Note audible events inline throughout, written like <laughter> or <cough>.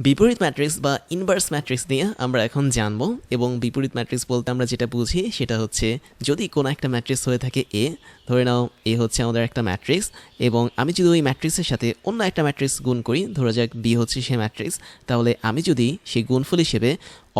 বিপরীত ম্যাট্রিক্স বা inverse matrix নিয়ে আমরা এখন জানব এবং বিপরীত ম্যাট্রিক্স বলতে আমরা যেটা বুঝি সেটা হচ্ছে যদি কোনো একটা ম্যাট্রিক্স হয়ে থাকে এ ধরে নাও এ হচ্ছে আমাদের একটা ম্যাট্রিক্স এবং আমি যদি ওই ম্যাট্রিক্সের সাথে অন্য একটা ম্যাট্রিক্স গুণ করি, ধরা যাক বি হচ্ছে সে ম্যাট্রিক্স, তাহলে আমি যদি সেই গুণফুল হিসেবে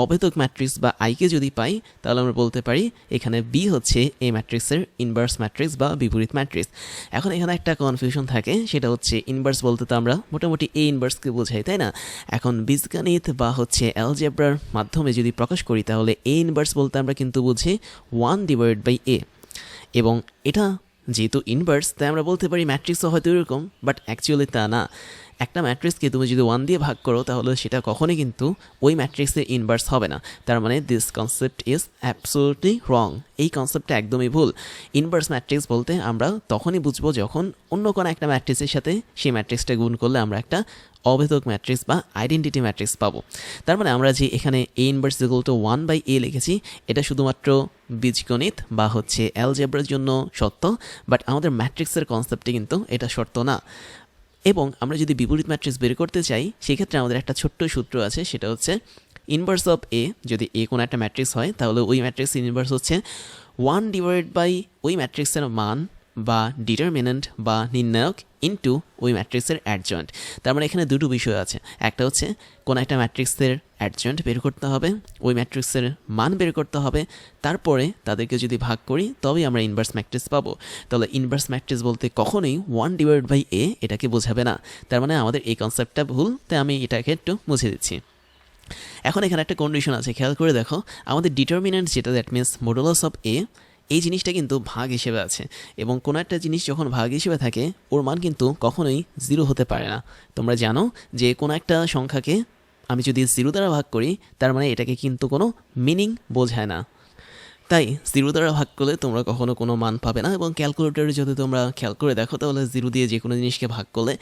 অবেদক ম্যাট্রিক্স বা আইকে যদি পাই, তাহলে আমরা বলতে পারি এখানে বি হচ্ছে এ ম্যাট্রিক্সের ইনভার্স ম্যাট্রিক্স বা বিপরীত ম্যাট্রিক্স এখন এখানে একটা কনফিউশন থাকে, সেটা হচ্ছে ইনভার্স বলতে তো আমরা মোটামুটি এ ইনভার্সকে বোঝাই, তাই না? এখন বীজগণিত বা হচ্ছে অ্যালজেব্রার মাধ্যমে যদি প্রকাশ করি, তাহলে এ ইনভার্স বলতে আমরা কিন্তু বুঝি ওয়ান ডিভাইড বাই এ এবং এটা যেহেতু ইনভার্স তাই আমরা বলতে পারি ম্যাট্রিক্সও হয়তো এরকম বাট অ্যাকচুয়ালি তা না। একটা ম্যাট্রিক্সকে তুমি যদি ওয়ান দিয়ে ভাগ করো, তাহলে সেটা কখনোই কিন্তু ওই ম্যাট্রিক্সের ইনভার্স হবে না। তার মানে this concept is absolutely wrong এই কনসেপ্টটা একদমই ভুল। ইনভার্স ম্যাট্রিক্স বলতে আমরা তখনই বুঝব যখন অন্য কোনো একটা ম্যাট্রিক্সের সাথে সেই ম্যাট্রিক্সটা গুণ করলে আমরা একটা অভেদক ম্যাট্রিক্স বা আইডেন্টিটি ম্যাট্রিক্স পাবো। তার মানে আমরা যে এখানে A inverse equal to one by A লিখেছি, এটা শুধুমাত্র বীজগণিত বা হচ্ছে অ্যালজেব্রার জন্য সত্য বাট আমাদের ম্যাট্রিক্সের কনসেপ্টে কিন্তু এটা সত্য না। এবং আমরা যদি বিপরীত ম্যাট্রিক্স বের করতে চাই, সেক্ষেত্রে আমাদের একটা ছোট্ট সূত্র আছে, সেটা হচ্ছে ইনভার্স অফ এ যদি এ কোনো একটা ম্যাট্রিক্স হয়, তাহলে ওই ম্যাট্রিক্স ইনভার্স হচ্ছে ওয়ান ডিভাইড বাই ওই ম্যাট্রিক্সের মান বা ডিটারমিনেন্ট বা নির্ণায়ক ইনটু ওই ম্যাট্রিক্সের অ্যাডজয়েন্ট তার মানে এখানে দুটো বিষয় আছে। একটা হচ্ছে, কোনো একটা ম্যাট্রিক্সের অ্যাডজয়েন্ট বের করতে হবে, ওই ম্যাট্রিক্সের মান বের করতে হবে, তারপরে তাদেরকে যদি ভাগ করি, তবেই আমরা ইনভার্স ম্যাট্রিক্স পাবো। তাহলে ইনভার্স ম্যাট্রিক্স বলতে কখনোই ওয়ান ডিভাইড বাই এ এটাকে বোঝাবে না। তার মানে আমাদের এই কনসেপ্টটা ভুল, তাই আমি এটাকে একটু মুছে দিচ্ছি। এখন এখানে একটা কন্ডিশন আছে, খেয়াল করে দেখো। আমাদের ডিটারমিনেন্ট যেটা that means modulus of A এই জিনিসটা কিন্তু ভাগ হিসেবে আছে। এবং কোনো একটা জিনিস যখন ভাগ হিসেবে থাকে, ওর মান কিন্তু কখনোই জিরো হতে পারে না। তোমরা জানো যে কোনো একটা সংখ্যাকে আমি যদি জিরো দ্বারা ভাগ করি, তার মানে এটাকে কিন্তু কোনো মিনিং বোঝায় না। তাই জিরো দ্বারা ভাগ করলে তোমরা কখনো কোনো মান পাবে না এবং ক্যালকুলেটরে যদি তোমরা খেয়াল করে দেখো, তাহলে জিরো দিয়ে যে কোনো জিনিসকে ভাগ করলে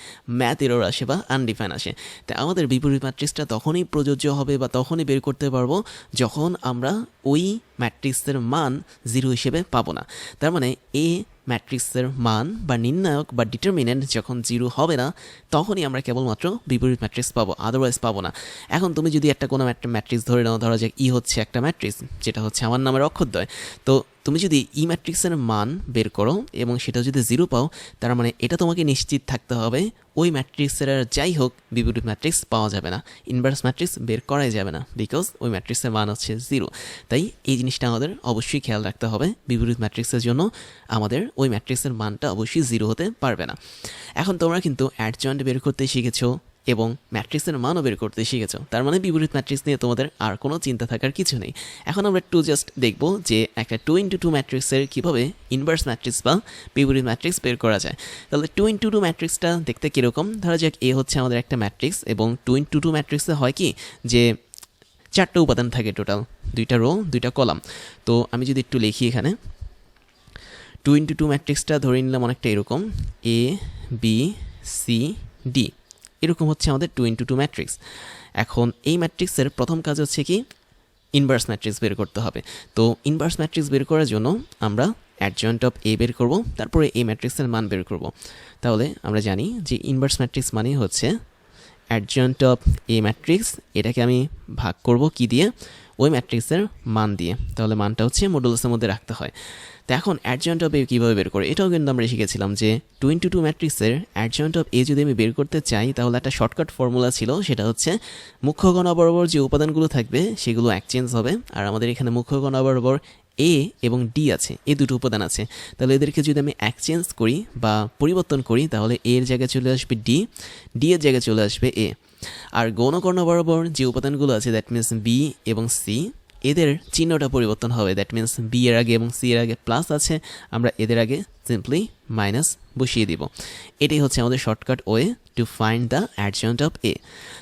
ম্যাথ এরর আসে বা আনডিফাইন আসে। তাই আমাদের বিপরীত ম্যাট্রিক্সটা তখনই প্রযোজ্য হবে বা তখনই বের করতে পারব যখন আমরা ওই ম্যাট্রিক্সের মান জিরো হিসেবে পাবো না। তার মানে এ ম্যাট্রিক্সের মান বা নির্ণায়ক বা ডিটারমিনেন্ট যখন জিরো হবে না, তখনই আমরা কেবলমাত্র বিপরীত ম্যাট্রিক্স পাবো আদারওয়াইজ পাবো না। এখন তুমি যদি একটা কোনো একটা ম্যাট্রিক্স ধরে নাও, ধরো যে ই হচ্ছে একটা ম্যাট্রিক্স, যেটা হচ্ছে আমার নামের অক্ষরদ্বয় তো তুমি যদি ই ম্যাট্রিক্সের মান বের করো এবং সেটা যদি জিরো পাও, তার মানে এটা তোমাকে নিশ্চিত থাকতে হবে, ওই ম্যাট্রিক্সের আর যাই হোক বিপরীত ম্যাট্রিক্স পাওয়া যাবে না। ইনভার্স ম্যাট্রিক্স বের করাই যাবে না বিকজ ওই ম্যাট্রিক্সের মান হচ্ছে জিরো তাই এই জিনিসটা আমাদের অবশ্যই খেয়াল রাখতে হবে বিপরীত ম্যাট্রিক্সের জন্য, আমাদের ওই ম্যাট্রিক্সের মানটা অবশ্যই জিরো হতে পারবে না। এখন তোমরা কিন্তু অ্যাডজয়েন্ট বের করতে শিখেছো এবং ম্যাট্রিক্সের মানও বের করতে শিখেছো। তার মানে বিপরীত ম্যাট্রিক্স নিয়ে তোমাদের আর কোনো চিন্তা থাকার কিছু নেই। এখন আমরা টু জাস্ট দেখব যে একটা টু ইন্টু টু ম্যাট্রিক্সের কীভাবে ইনভার্স ম্যাট্রিক্স বা বিপরীত ম্যাট্রিক্স বের করা যায়। তাহলে টু ইন্টু টু ম্যাট্রিক্সটা দেখতে কীরকম? ধরা যাক এ হচ্ছে আমাদের একটা ম্যাট্রিক্স এবং টু ইন্টু টু ম্যাট্রিক্সে হয় কি যে চারটে উপাদান থাকে টোটাল দুইটা রো দুইটা কলাম তো আমি যদি একটু লিখি এখানে। টু ইন্টু টু ম্যাট্রিক্সটা ধরে নিলাম অনেকটা এরকম। এ বি সি ডি এরকম হচ্ছে আমাদের টু ইন্টু টু ম্যাট্রিক্স এখন এই ম্যাট্রিক্সের প্রথম কাজ হচ্ছে কি? ইনভার্স ম্যাট্রিক্স বের করতে হবে। তো ইনভার্স ম্যাট্রিক্স বের করার জন্য আমরা অ্যাডজয়েন্ট অফ এ বের করব, তারপরে এই ম্যাট্রিক্সের মান বের করব। তাহলে আমরা জানি যে ইনভার্স ম্যাট্রিক্স মানে হচ্ছে অ্যাডজয়েন্ট অফ এ ম্যাট্রিক্স এটাকে আমি ভাগ করব কি দিয়ে? ওই ম্যাট্রিক্সের মান দিয়ে। তাহলে মানটা হচ্ছে মডুলাসের মধ্যে রাখতে হয়। তো এখন অ্যাডজয়েন্ট অফ এ কীভাবে বের করে? এটাও কিন্তু আমরা শিখেছিলাম যে টু টু ম্যাট্রিক্সের অ্যাডজয়েন্ট অফ এ যদি আমি বের করতে চাই, তাহলে একটা শর্টকাট ফর্মুলা ছিল, সেটা হচ্ছে মুখ্য গণা বরাবর যে উপাদানগুলো থাকবে, সেগুলো এক্সচেঞ্জ হবে। আর আমাদের এখানে মুখ্য গণা বরাবর এ এবং ডি আছে এ দুটো উপাদান আছে। তাহলে এদেরকে যদি আমি এক্সচেঞ্জ করি বা পরিবর্তন করি, তাহলে এর জায়গায় চলে আসবে ডি ডি এর জায়গায় চলে আসবে এ আর গৌণকর্ণ বরাবর যে উপাদানগুলো আছে দ্যাট মিনস বি এবং সি এদের চিহ্নটা পরিবর্তন হবে। দ্যাট মিনস বি এর আগে এবং সি এর আগে প্লাস আছে। আমরা এদের আগে সিম্পলি মাইনাস বসিয়ে দিব। এটাই হচ্ছে আমাদের shortcut way to find the adjoint of A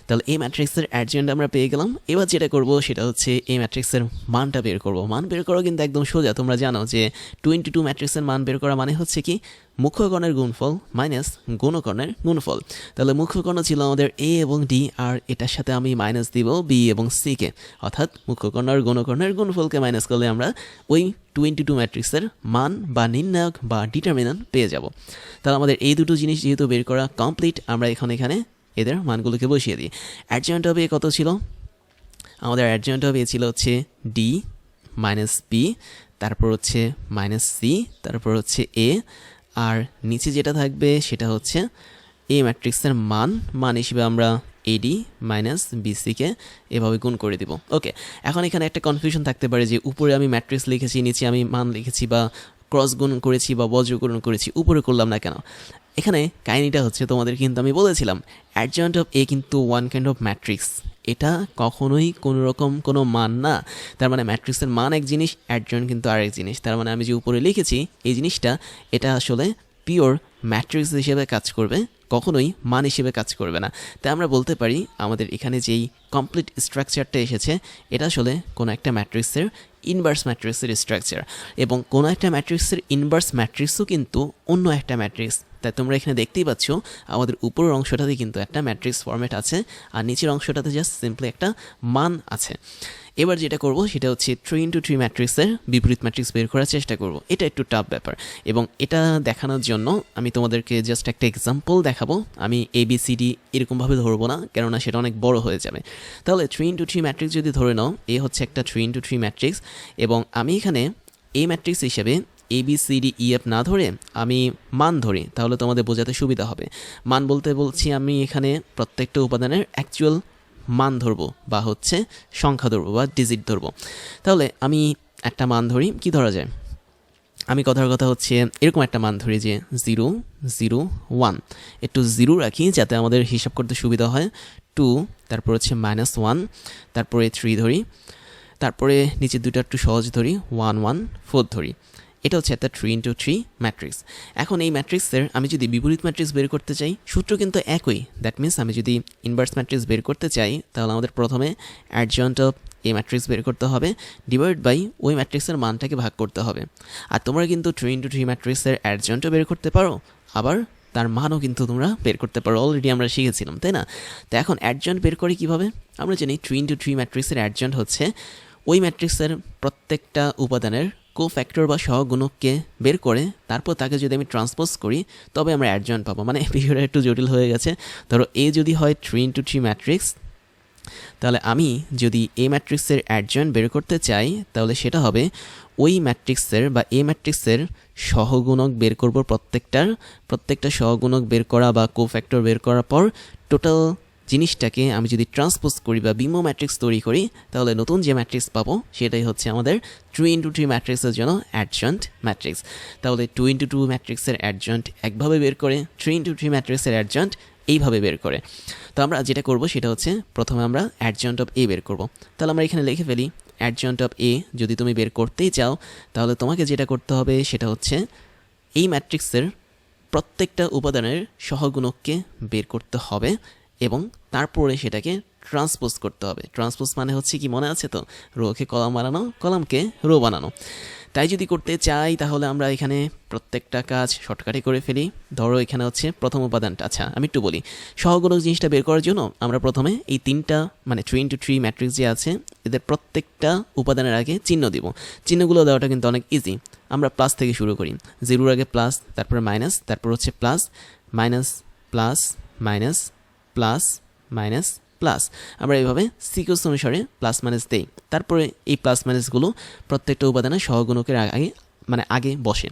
তাহলে এই ম্যাট্রিক্সের অ্যাডজয়েন্ট আমরা পেয়ে গেলাম। এবার যেটা করব সেটা হচ্ছে এই ম্যাট্রিক্সের মানটা বের করব। মান বের করা কিন্তু একদম সোজা। তোমরা জানো যে টু ইন্টু টু ম্যাট্রিক্সের মান বের করা মানে হচ্ছে কি? মুখ্যকর্ণের গুণফল মাইনাস গণকর্ণের গুণফল। তাহলে মুখ্যকর্ণ ছিল আমাদের এ এবং ডি আর এটার সাথে আমি মাইনাস দিব বি এবং সিকে অর্থাৎ মুখ্যকর্ণ আর গণকর্ণের গুণফলকে মাইনাস করলে আমরা ওই টোয়েন্টি টু ম্যাট্রিক্সের মান বা নির্ণায়ক বা ডিটারমিনান্ট পেয়ে যাব। তাহলে আমাদের এই দুটো জিনিস যেহেতু বের করা কমপ্লিট আমরা এখন এখানে এদের মানগুলোকে বসিয়ে দিই। অ্যাডজয়েন্ট অফ এ কত ছিল? আমাদের অ্যাডজয়েন্ট অফ এ ছিল হচ্ছে ডি মাইনাস বি তারপর হচ্ছে মাইনাস সি তারপর হচ্ছে এ আর নিচে যেটা থাকবে সেটা হচ্ছে এই ম্যাট্রিক্সের মান। মান হিসেবে আমরা এডি মাইনাস বিসিকে এভাবে গুণ করে দিব। ওকে, এখন এখানে একটা কনফিউশন থাকতে পারে যে উপরে আমি ম্যাট্রিক্স লিখেছি, নিচে আমি মান লিখেছি বা ক্রস গুণ করেছি বা বজ্রগুণ করেছি, উপরে করলাম না কেন? এখানে কাহিনিটা হচ্ছে, তোমাদের কিন্তু আমি বলেছিলাম অ্যাডজয়েন্ট অফ এ কিন্তু ওয়ান কাইন্ড অফ ম্যাট্রিক্স এটা কখনোই কোনো রকম কোনো মান না। তার মানে ম্যাট্রিক্সের মান এক জিনিস অ্যাডজয়েন্ট কিন্তু আরেক জিনিস। তার মানে আমি যে উপরে লিখেছি, এই জিনিসটা, এটা আসলে পিওর ম্যাট্রিক্স হিসেবে কাজ করবে, কখনোই মান হিসেবে কাজ করবে না। তাই আমরা বলতে পারি, আমাদের এখানে যেই কমপ্লিট স্ট্রাকচারটা এসেছে, এটা আসলে কোনো একটা ম্যাট্রিক্সের ইনভার্স ম্যাট্রিক্সের স্ট্রাকচার এবং কোনো একটা ম্যাট্রিক্সের ইনভার্স ম্যাট্রিক্সও কিন্তু অন্য একটা ম্যাট্রিক্স তাই তোমরা এখানে দেখতেই পাচ্ছ, আমাদের উপরের অংশটাতে কিন্তু একটা ম্যাট্রিক্স ফরম্যাট আছে, আর নিচের অংশটাতে জাস্ট সিম্পলি একটা মান আছে। এবার যেটা করব, সেটা হচ্ছে থ্রি ইন্টু থ্রি ম্যাট্রিক্সের বিপরীত ম্যাট্রিক্স বের করার চেষ্টা করব। এটা একটু টাফ ব্যাপার, এবং এটা দেখানোর জন্য আমি তোমাদেরকে জাস্ট একটা এক্সাম্পল দেখাবো। আমি এ বি সি ডি এরকমভাবে ধরবো না, কেননা সেটা অনেক বড় হয়ে যাবে। তাহলে থ্রি ইন্টু থ্রি ম্যাট্রিক্স যদি ধরে নাও এ হচ্ছে একটা থ্রি ইন্টু থ্রি ম্যাট্রিক্স এবং আমি এখানে এই ম্যাট্রিক্স হিসেবে A B C D E F না ধরে আমি মান ধরি, তাহলে তোমাদের বোঝাতে সুবিধা হবে। মান বলতে বলছি আমি এখানে প্রত্যেকটা উপাদানের অ্যাকচুয়াল মান ধরবো, বা হচ্ছে সংখ্যা ধরবো, বা ডিজিট ধরবো। তাহলে আমি একটা মান ধরি, কি ধরা যায়? আমি কথার কথা হচ্ছে এরকম একটা মান ধরি যে জিরো জিরো ওয়ান একটু জিরো রাখি যাতে আমাদের হিসাব করতে সুবিধা হয়। টু তারপর হচ্ছে মাইনাস ওয়ান তারপরে থ্রি ধরি, তারপরে নিচে দুটো একটু সহজ ধরি ওয়ান ওয়ান ফোর ধরি। এটা হচ্ছে একটা থ্রি ইন্টু থ্রি ম্যাট্রিক্স এখন এই ম্যাট্রিক্সের আমি যদি বিপরীত ম্যাট্রিক্স বের করতে চাই, সূত্র কিন্তু একই। দ্যাট মিনস আমি যদি ইনভার্স ম্যাট্রিক্স বের করতে চাই, তাহলে আমাদের প্রথমে অ্যাডজয়েন্ট অফ এই ম্যাট্রিক্স বের করতে হবে ডিভাইড বাই ওই ম্যাট্রিক্সের মানটাকে ভাগ করতে হবে। আর তোমরা কিন্তু থ্রি ইন্টু থ্রি ম্যাট্রিক্সের অ্যাডজয়েন্টও বের করতে পারো, আবার তার মানও কিন্তু তোমরা বের করতে পারো। অলরেডি আমরা শিখেছিলাম, তাই না? তো এখন অ্যাডজয়েন্ট বের করে কীভাবে? আমরা জানি থ্রি ইন্টু থ্রি ম্যাট্রিক্সের অ্যাডজয়েন্ট হচ্ছে ওই ম্যাট্রিক্সের প্রত্যেকটা উপাদানের কো ফ্যাক্টর বা সহগুণককে বের করে, তারপর তাকে যদি আমি ট্রান্সপোজ করি, তবে আমরা অ্যাডজয়েন্ট পাবো। মানে <laughs> বিষয়টা একটু জটিল হয়ে গেছে। ধরো এ যদি হয় থ্রি ইন্টু থ্রি ম্যাট্রিক্স তাহলে আমি যদি এ ম্যাট্রিক্সের অ্যাডজয়েন্ট বের করতে চাই, তাহলে সেটা হবে ওই ম্যাট্রিক্সের বা এ ম্যাট্রিক্সের সহগুণক বের করব প্রত্যেকটার। প্রত্যেকটা সহগুণক বের করা বা কো ফ্যাক্টর বের করার পর টোটাল জিনিসটাকে আমি যদি ট্রান্সপোজ করি বা বিমো ম্যাট্রিক্স তৈরি করি, তাহলে নতুন যে ম্যাট্রিক্স পাবো, সেটাই হচ্ছে আমাদের টু ইন্টু থ্রি ম্যাট্রিক্সের জন্য অ্যাডজয়েন্ট ম্যাট্রিক্স তাহলে টু ইন্টু টু ম্যাট্রিক্সের অ্যাডজয়েন্ট একভাবে বের করে থ্রি ইন্টু থ্রি ম্যাট্রিক্সের অ্যাডজয়েন্ট এইভাবে বের করে। তো আমরা যেটা করব, সেটা হচ্ছে প্রথমে আমরা অ্যাডজয়েন্ট অফ এ বের করব। তাহলে আমরা এখানে লিখে ফেলি অ্যাডজয়েন্ট অফ এ যদি তুমি বের করতেই চাও, তাহলে তোমাকে যেটা করতে হবে, সেটা হচ্ছে এই ম্যাট্রিক্সের প্রত্যেকটা উপাদানের সহগুণককে বের করতে হবে। এবং তারপরে সেটাকে ট্রান্সপোজ করতে হবে। ট্রান্সপোজ মানে হচ্ছে কি, মনে আছে তো? রোকে কলাম বানানো, কলামকে রো বানানো। তাই যদি করতে চাই, তাহলে আমরা এখানে প্রত্যেকটা কাজ শর্টকাটে করে ফেলি। ধরো এখানে হচ্ছে প্রথম উপাদানটা। আচ্ছা আমি একটু বলি। সহগুণক জিনিসটা বের করার জন্য আমরা প্রথমে এই তিনটা মানে থ্রি ইন্টু থ্রি ম্যাট্রিক্স যে আছে, এদের প্রত্যেকটা উপাদানের আগে চিহ্ন দিব। চিহ্নগুলো দেওয়াটা কিন্তু অনেক ইজি আমরা প্লাস থেকে শুরু করি। জিরোর আগে প্লাস তারপরে মাইনাস তারপর হচ্ছে plus minus plus minus plus minus plus আমরা এইভাবে সিকোয়েন্স অনুসারে প্লাস মাইনাস দেই। তারপরে এই প্লাস মাইনাসগুলো প্রত্যেকটা উপাদানের সহগুণকের আগে মানে আগে বসে।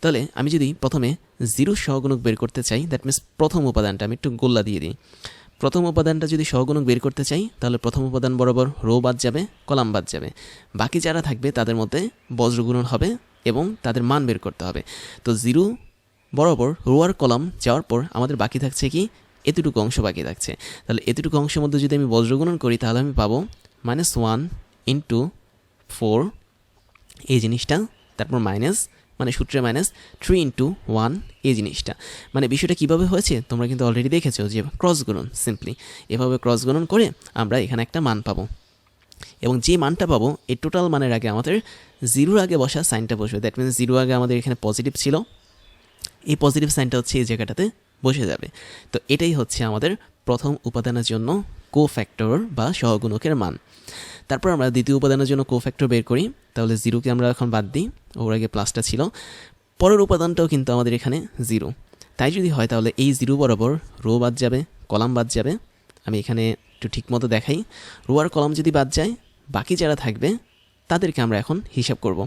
তাহলে আমি যদি প্রথমে জিরো সহগুণক বের করতে চাই দ্যাট মিনস প্রথম উপাদানটা আমি একটু গোল্লা দিয়ে দিই। প্রথম উপাদানটা যদি সহগুণক বের করতে চাই, তাহলে প্রথম উপাদান বরাবর রো বাদ যাবে, কলাম বাদ যাবে। বাকি যারা থাকবে তাদের মধ্যে বজ্রগুণন হবে এবং তাদের মান বের করতে হবে। তো জিরো বরাবর রো আর কলাম যাওয়ার পর আমাদের বাকি থাকছে কি? এতটুকু অংশ বাকি থাকছে। তাহলে এতটুকু অংশের মধ্যে যদি আমি বজ্রগুণন করি, তাহলে আমি পাবো মাইনাস ওয়ান ইন্টু ফোর এই জিনিসটা, তারপর মাইনাস মানে সূত্রে মাইনাস থ্রি ইন্টু ওয়ান এই জিনিসটা। মানে বিষয়টা কীভাবে হয়েছে, তোমরা কিন্তু অলরেডি দেখেছ যে ক্রস গুণন সিম্পলি এভাবে ক্রস গুণন করে আমরা এখানে একটা মান পাবো। এবং যে মানটা পাবো, এই টোটাল মানের আগে আমাদের জিরোর আগে বসা সাইনটা বসবে। দ্যাট মিনস জিরো আগে আমাদের এখানে পজিটিভ ছিল। এই পজিটিভ সাইনটা হচ্ছে এই জায়গাটাতে বসে যাবে। তো এটাই হচ্ছে আমাদের প্রথম উপাদানের জন্য কো ফ্যাক্টর বা সহগুণকের মান। তারপর আমরা দ্বিতীয় উপাদানের জন্য কো ফ্যাক্টর বের করি। তাহলে জিরোকে আমরা এখন বাদ দিই। ওর আগে প্লাসটা ছিল। পরের উপাদানটাও কিন্তু আমাদের এখানে জিরো তাই যদি হয় তাহলে এই জিরো বরাবর রো বাদ যাবে কলাম বাদ যাবে। আমি এখানে একটু ঠিক মতো দেখাই। রো আর কলাম যদি বাদ যায়, বাকি যারা থাকবে, তাদেরকে আমরা এখন হিসাব করব।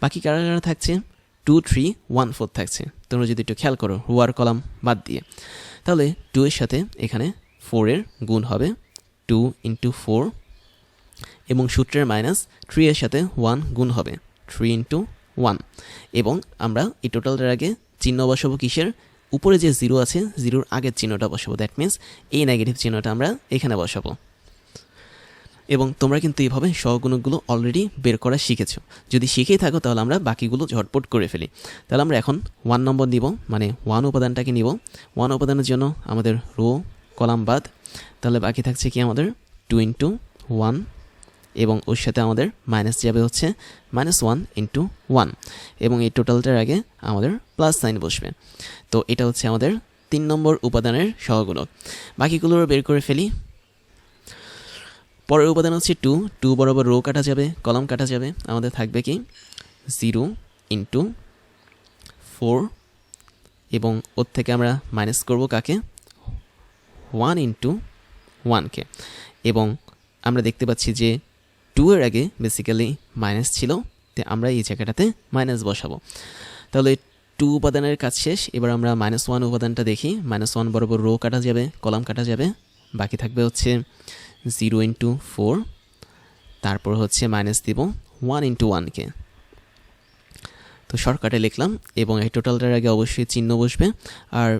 বাকি কারা কারা থাকছে? টু থ্রি ওয়ান ফোর থাকছে। তোমরা যদি একটু খেয়াল করো রো আর কলাম বাদ দিয়ে। তাহলে টু এর সাথে এখানে ফোরের গুণ হবে টু ইন্টু ফোর এবং সূত্রের মাইনাস থ্রি এর সাথে ওয়ান গুণ হবে থ্রি ইন্টু ওয়ান এবং আমরা এই টোটালটার আগে চিহ্ন বসাবো কিসের? উপরে যে জিরো আছে জিরোর আগের চিহ্নটা বসাবো। দ্যাট মিন্স এই নেগেটিভ চিহ্নটা আমরা এখানে বসাবো। এবং তোমরা কিন্তু এইভাবে সহগুণকগুলো অলরেডি বের করা শিখেছো। যদি শিখেই থাকো, তাহলে আমরা বাকিগুলো ঝটপট করে ফেলি। তাহলে আমরা এখন ওয়ান নম্বর নিব মানে ওয়ান উপাদানটাকে নিব। ওয়ান উপাদানের জন্য আমাদের রো কলাম বাদ। তাহলে বাকি থাকছে কি আমাদের? টু ইন্টু ওয়ান এবং ওর সাথে আমাদের মাইনাস যাবে হচ্ছে মাইনাস ওয়ান ইন্টু ওয়ান এবং এই টোটালটার আগে আমাদের প্লাস সাইন বসবে। তো এটা হচ্ছে আমাদের তিন নম্বর উপাদানের সহগুণক। বাকিগুলো বের করে ফেলি। পরের উপাদান হচ্ছে টু টু বরাবর রো কাটা যাবে কলাম কাটা যাবে। আমাদের থাকবে কি? জিরো ইন্টু ফোর এবং ওর থেকে আমরা মাইনাস করব কাকে? ওয়ান ইন্টু ওয়ানকে এবং আমরা দেখতে পাচ্ছি যে টু এর আগে বেসিক্যালি মাইনাস ছিল, তো আমরা এই জায়গাটাতে মাইনাস বসাবো। তাহলে টু উপাদানের কাজ শেষ। এবার আমরা মাইনাস ওয়ান উপাদানটা দেখি। মাইনাস ওয়ান বরাবর রো কাটা যাবে কলাম কাটা যাবে। বাকি থাকবে হচ্ছে জিরো ইন্টু ফোর, তারপর হচ্ছে মাইনাস দিব ওয়ান ইন্টু ওয়ানকে। তো শর্টকাটে লিখলাম এবং এই টোটালটার আগে অবশ্যই চিহ্ন বসবে। আর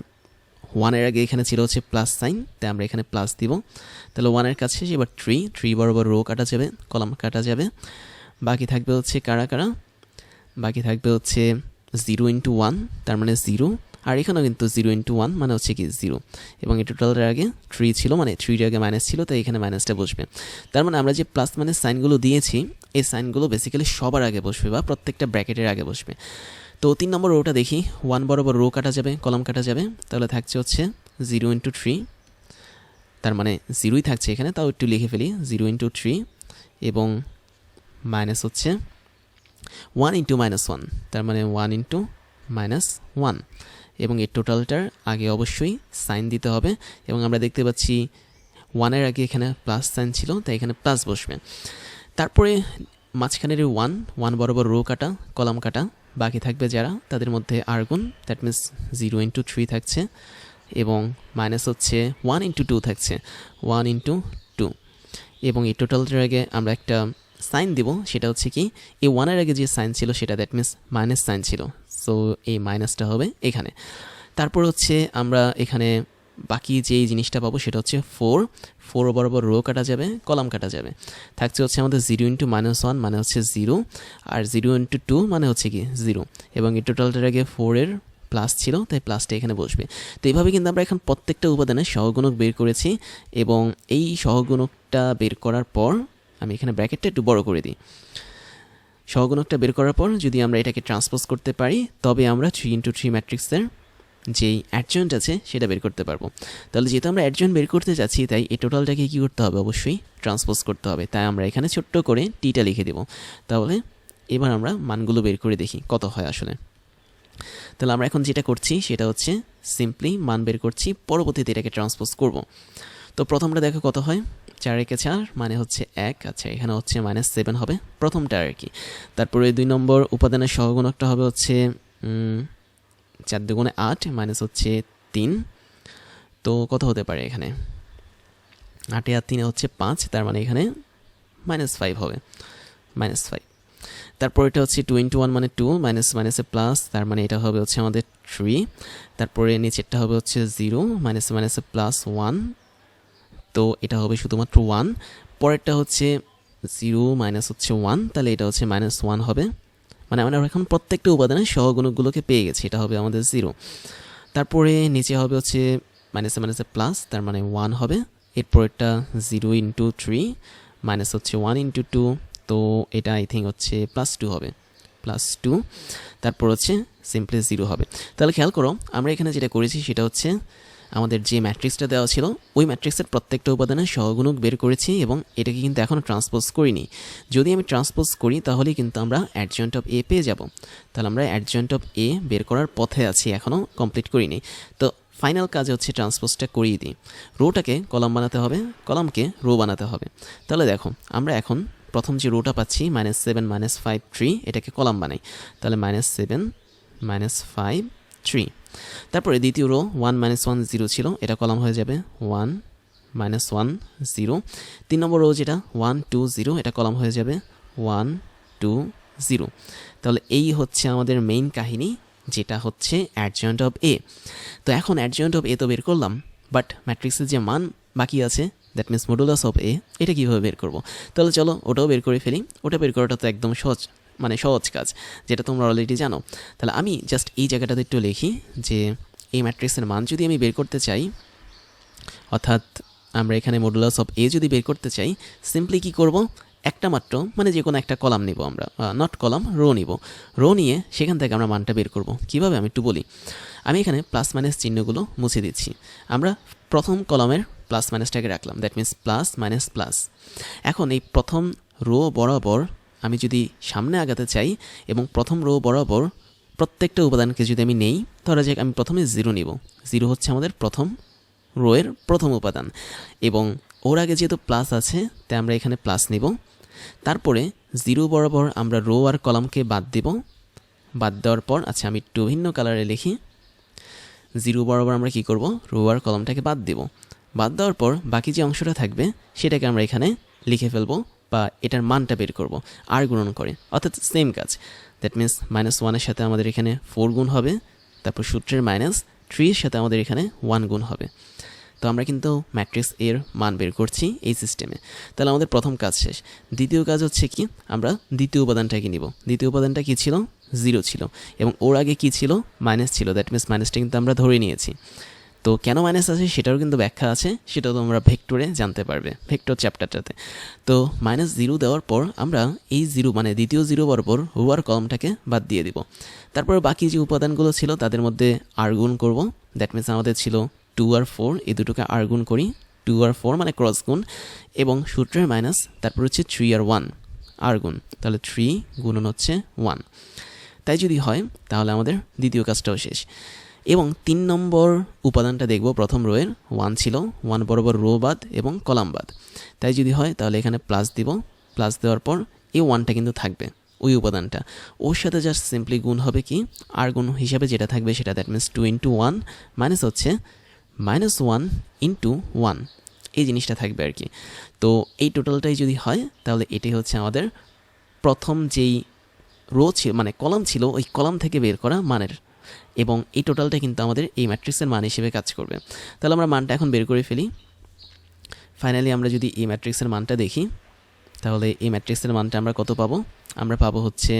ওয়ানের আগে এখানে ছিল হচ্ছে প্লাস সাইন, তাই আমরা এখানে প্লাস দিব। তাহলে ওয়ানের কাছে এবার থ্রি থ্রি বরাবর রো কাটা যাবে, কলাম কাটা যাবে। বাকি থাকবে হচ্ছে কারা কারা? বাকি থাকবে হচ্ছে জিরো ইন্টু ওয়ান, তার মানে জিরো। আর এখানেও কিন্তু জিরো ইন্টু ওয়ান মানে হচ্ছে কি জিরো এবং এই টোটালটার আগে থ্রি ছিল মানে থ্রির আগে মাইনাস ছিল, তাই এখানে মাইনাসটা বসবে। তার মানে আমরা যে প্লাস মানে সাইনগুলো দিয়েছি, এই সাইনগুলো বেসিক্যালি সবার আগে বসবে বা প্রত্যেকটা ব্র্যাকেটের আগে বসবে। তো তিন নম্বর রোটা দেখি ওয়ান বরাবর রো কাটা যাবে কলম কাটা যাবে, তাহলে থাকছে হচ্ছে জিরো ইন্টু থ্রি তার মানে জিরোই থাকছে এখানে, তাও একটু লিখে ফেলি জিরো ইন্টু থ্রি এবং মাইনাস হচ্ছে ওয়ান ইন্টু মাইনাস ওয়ান তার মানে ওয়ান ইন্টু মাইনাস ওয়ান এবং এর টোটালটার আগে অবশ্যই সাইন দিতে হবে এবং আমরা দেখতে পাচ্ছি ওয়ানের আগে এখানে প্লাস সাইন ছিল, তাই এখানে প্লাস বসবে। তারপরে মাঝখানের ওয়ান ওয়ান বরাবর রো কাটা, কলাম কাটা, বাকি থাকবে যারা, তাদের মধ্যে আর গুণ that means zero into three থাকছে এবং মাইনাস হচ্ছে ওয়ান ইন্টু টু থাকছে ওয়ান ইন্টু টু এবং এই টোটালটার আগে আমরা একটা সাইন দিব, সেটা হচ্ছে কি, এই ওয়ানের আগে যে সাইন ছিল, সেটা দ্যাট মিনস মাইনাস সাইন ছিল। সো এই মাইনাসটা হবে এখানে। তারপর হচ্ছে আমরা এখানে বাকি যেই জিনিসটা পাবো সেটা হচ্ছে ফোর ফোর বরাবর রো কাটা যাবে কলাম কাটা যাবে। থাকছে হচ্ছে আমাদের জিরো ইন্টু মাইনাস ওয়ান মানে হচ্ছে জিরো আর জিরো ইন্টু টু মানে হচ্ছে কি জিরো এবং এই টোটালটার আগে ফোরের প্লাস ছিল, তাই প্লাসটা এখানে বসবে। তো এইভাবে কিন্তু আমরা এখন প্রত্যেকটা উপাদানের সহগুণক বের করেছি এবং এই সহগুণকটা বের করার পর আমি এখানে ব্র্যাকেটটা একটু বড় করে দিই। সহগুণকটা বের করার পর যদি আমরা এটাকে ট্রান্সপোজ করতে পারি, তবে আমরা থ্রি ইন্টু থ্রি ম্যাট্রিক্সের যেই অ্যাডজয়েন্ট আছে সেটা বের করতে পারব। তাহলে যেহেতু আমরা অ্যাডজয়েন্ট বের করতে যাচ্ছি, তাই এই টোটালটাকে কী করতে হবে? অবশ্যই ট্রান্সপোজ করতে হবে। তাই আমরা এখানে ছোট্ট করে টিটা লিখে দেব। তাহলে এবার আমরা মানগুলো বের করে দেখি কত হয় আসলে। তাহলে আমরা এখন যেটা করছি, সেটা হচ্ছে সিম্পলি মান বের করছি। পরবর্তীতে এটাকে ট্রান্সপোজ করব। তো প্রথমটা দেখো কত হয়? চার একে চার মানে হচ্ছে এক। আচ্ছা এখানে হচ্ছে মাইনাস সেভেন হবে। প্রথমটা আর কি। তারপরে দুই নম্বর উপাদানের সহগুণকটা হবে হচ্ছে চার দুগুণে আট মাইনাস হচ্ছে তিন। তো কত হতে পারে এখানে? আটে আর তিনে হচ্ছে পাঁচ, তার মানে এখানে মাইনাস ফাইভ হবে। মাইনাস ফাইভ তারপর এটা হচ্ছে টু ইন্টু ওয়ান মানে টু মাইনাস মাইনাসে প্লাস তার মানে এটা হবে হচ্ছে আমাদের থ্রি তারপরে নিচেরটা হবে হচ্ছে জিরো মাইনাস মাইনাসে প্লাস ওয়ান তো এটা হবে শুধুমাত্র ওয়ান পরেরটা হচ্ছে জিরো মাইনাস হচ্ছে ওয়ান তাহলে এটা হচ্ছে মাইনাস ওয়ান হবে। মানে আমরা এখন প্রত্যেকটা উপাদানের সহগুণকগুলোকে পেয়ে গেছি, এটা হবে আমাদের জিরো তারপরে নিচে হবে হচ্ছে মাইনাসে মাইনাসে প্লাস তার মানে ওয়ান হবে। এরপরেরটা জিরো ইন্টু থ্রি মাইনাস হচ্ছে ওয়ান ইন্টু টু তো এটা আই থিঙ্ক হচ্ছে প্লাস টু হবে। প্লাস টু তারপর হচ্ছে সিম্পলি জিরো হবে। তাহলে খেয়াল করো, আমরা এখানে যেটা করেছি সেটা হচ্ছে আমাদের যে ম্যাট্রিক্সটা দেওয়া ছিল, ওই ম্যাট্রিক্সের প্রত্যেকটা উপাদানের সহগুণক বের করেছি এবং এটাকে কিন্তু এখনও ট্রান্সপোজ করিনি। যদি আমি ট্রান্সপোজ করি তাহলে কিন্তু আমরা অ্যাডজয়েন্ট অফ এ পেয়ে যাব। তাহলে আমরা অ্যাডজয়েন্ট অফ এ বের করার পথে আছি এখনও কমপ্লিট করিনি। তো ফাইনাল কাজ হচ্ছে ট্রান্সপোজটা করিয়ে দিই। রোটাকে কলাম বানাতে হবে, কলামকে রো বানাতে হবে। তাহলে দেখো, আমরা এখন প্রথম যে রোটা পাচ্ছি minus seven minus five three এটাকে কলাম বানাই। তাহলে minus seven minus five three তারপরে দ্বিতীয় row one minus one zero ছিল। এটা কলাম হয়ে যাবে ওয়ান মাইনাস ওয়ান জিরো তিন নম্বর রো যেটা ওয়ান টু জিরো এটা কলাম হয়ে যাবে ওয়ান টু জিরো তাহলে এই হচ্ছে আমাদের মেইন কাহিনী, যেটা হচ্ছে অ্যাডজয়েন্ট অফ এ তো এখন অ্যাডজয়েন্ট অফ এ তো বের করলাম বাট ম্যাট্রিক্সের যে মান বাকি আছে that means modulus of A এটা কীভাবে বের করব? তাহলে চলো ওটাও বের করে ফেলি। ওটা বের করাটা তো একদম সহজ। মানে সহজ কাজ, যেটা তোমরা অলরেডি জানো। তাহলে আমি জাস্ট এই জায়গাটাতে একটু লিখি যে, এই ম্যাট্রিক্সের মান যদি আমি বের করতে চাই, অর্থাৎ আমরা এখানে মডুলাস অফ এ যদি বের করতে চাই সিম্পলি কি করব? একটা মাত্র মানে যে কোনো একটা কলাম নিব আমরা নট কলাম রো নিব। রো নিয়ে সেখান থেকে আমরা মানটা বের করব। কীভাবে? আমি একটু বলি। আমি এখানে প্লাস মাইনাস চিহ্নগুলো মুছে দিচ্ছি। আমরা প্রথম কলামের প্লাস মাইনাসটাকে রাখলাম। That means plus minus plus এখন এই প্রথম রো বরাবর আমি যদি সামনে আগাতে চাই এবং প্রথম রো বরাবর প্রত্যেকটা উপাদানকে যদি আমি নেই, ধরা যাক আমি প্রথমে জিরো নিব। জিরো হচ্ছে আমাদের প্রথম রোয়ের প্রথম উপাদান এবং ওর আগে যেহেতু প্লাস আছে, তাই আমরা এখানে প্লাস নিব। তারপরে জিরো বরাবর আমরা রো আর কলামকে বাদ দেব। বাদ দেওয়ার পর আচ্ছা আমি একটু ভিন্ন কালারে লিখি। জিরো বরাবর আমরা কি করব? রো আর কলমটাকে বাদ দেব। বাদ দেওয়ার পর বাকি যে অংশটা থাকবে, সেটাকে আমরা এখানে লিখে ফেলব। বা এটার মানটা বের করব, আর গুণন করে। অর্থাৎ সেম কাজ। দ্যাট মিন্স মাইনাস ওয়ানের সাথে আমাদের এখানে ফোর গুণ হবে, তারপর সূত্রের মাইনাস থ্রির সাথে আমাদের এখানে ওয়ান গুণ হবে। তো আমরা কিন্তু ম্যাট্রিক্স এর মান বের করছি এই সিস্টেমে তাহলে আমাদের প্রথম কাজ শেষ। দ্বিতীয় কাজ হচ্ছে কি? আমরা দ্বিতীয় উপাদানটাকে নিব। দ্বিতীয় উপাদানটা কী ছিল? জিরো ছিল। এবং ওর আগে কী ছিল? মাইনাস ছিল। দ্যাট মিনস মাইনাসটা কিন্তু আমরা ধরে নিয়েছি। তো কেন মাইনাস আছে সেটারও কিন্তু ব্যাখ্যা আছে, সেটাও তোমরা ভেক্টরে জানতে পারবে ভেক্টর চ্যাপ্টারটাতে তো মাইনাস জিরো দেওয়ার পর আমরা এই জিরো মানে দ্বিতীয় জিরো বরাবর রোয়ার কলমটাকে বাদ দিয়ে দিব। তারপর বাকি যে উপাদানগুলো ছিল তাদের মধ্যে আর গুণ করব। দ্যাট মিনস আমাদের ছিল টু আর ফোর এই দুটোকে আর গুণ করি টু আর ফোর মানে ক্রস গুণ, এবং সূত্রের মাইনাস তারপর হচ্ছে থ্রি আর ওয়ান আর গুণ। তাহলে থ্রি গুণন হচ্ছে ওয়ান তাই যদি হয়, তাহলে আমাদের দ্বিতীয় কাজটাও শেষ। এবং তিন নম্বর উপাদানটা দেখব। প্রথম রোয়ের ওয়ান ছিল ওয়ান বরাবর রো বাদ এবং কলাম বাদ। তাই যদি হয়, তাহলে এখানে প্লাস দিব। প্লাস দেওয়ার পর এই ওয়ানটা কিন্তু থাকবে, ওই উপাদানটা। ওর সাথে জাস্ট সিম্পলি গুণ হবে কি? আর গুণ হিসাবে যেটা থাকবে সেটা that means two into one minus হচ্ছে মাইনাস ওয়ান ইন্টু ওয়ান এই জিনিসটা থাকবে আর কি। তো এই টোটালটাই যদি হয়, তাহলে এটাই হচ্ছে আমাদের প্রথম যেই রো ছিল মানে কলাম ছিল, ওই কলাম থেকে বের করা মানের এবং এই টোটালটা কিন্তু আমাদের এই ম্যাট্রিক্সের মান হিসেবে কাজ করবে। তাহলে আমরা মানটা এখন বের করে ফেলি। ফাইনালি আমরা যদি এই ম্যাট্রিক্সের মানটা দেখি, তাহলে এই ম্যাট্রিক্সের মানটা আমরা কত পাবো? আমরা পাবো হচ্ছে,